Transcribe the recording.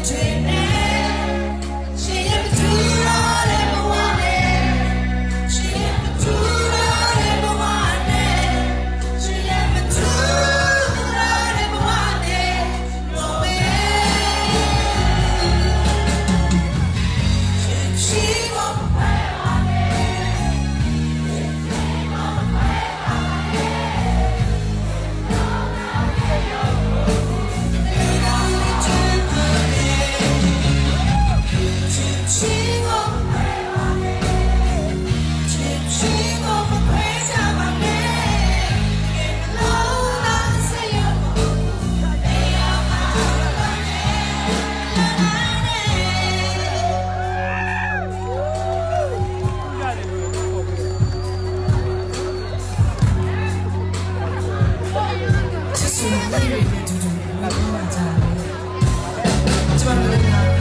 dream. 하지만 그러면